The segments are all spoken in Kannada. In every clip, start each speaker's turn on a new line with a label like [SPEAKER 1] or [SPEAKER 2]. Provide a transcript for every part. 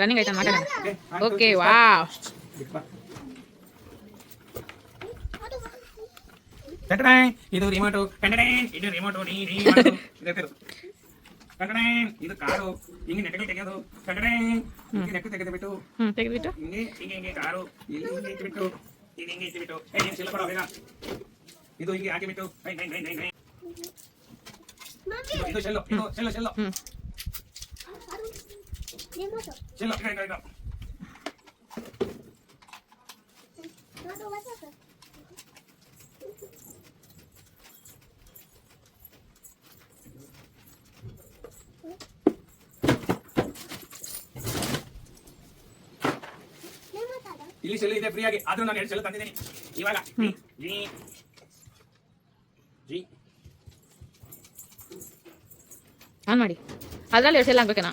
[SPEAKER 1] ರನ್ನಿಂಗ್ ಆಯ್ತು ಮಾತಾಡೋಣ
[SPEAKER 2] ಓಕೆ ವಾ ಇದು ರಿಮೋಟು ಇದು ರಿಮೋಟು ನೀ ಇದು. ಕಾರು ಹಿಂಗೆ ನೆಟ್ಟಗೆ ತೆಗೆಯೋದು ಟಟಡೇ, ಹಿಂಗೆ ನೆಟ್ಟು ತೆಗೆದುಬಿಟ್ಟು
[SPEAKER 1] ತೆಗೆದ್ಬಿಟ್ಟು
[SPEAKER 2] ಹಿಂಗೆ ಹಿಂಗೆ ಹಿಂಗೆ ಕಾರು ಇಲ್ಲಿ ಹಿಂಗೆ ಇಟ್ಬಿಟ್ಟು ಇದು ಹಿಂಗೆ ಇಟ್ಬಿಟ್ಟು ಏ ನೀನು ಶಿಲ್ಪ ಕೊಡೋ ಬೇಗ ಇದು ಹಿಂಗೆ ಹಾಕಿಬಿಟ್ಟು. ಇದು- ಇದು ಶೆಲ್ಲು ಇದು ಶೆಲ್ಲು ಶೆಲ್ಲು ಶೆಲ್ಲು ಈಗ ಈಗ ಇಲ್ಲಿ ಶೆಲ್ಲು ಇದೆ ಫ್ರೀ ಆಗಿ ಆದ್ರೂ ನಾನು ಎರಡು ಸೆಲ್ ತಂದಿದ್ದೀನಿ. ಇವಾಗ ಜಿ ಜಿ.
[SPEAKER 1] ಆನ್ ಮಾಡಿ. ಅದ್ರಲ್ಲಿ ಎರಡು cell ಆಗ್ಬೇಕೇನಾ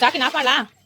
[SPEAKER 1] Tá que não pra lá.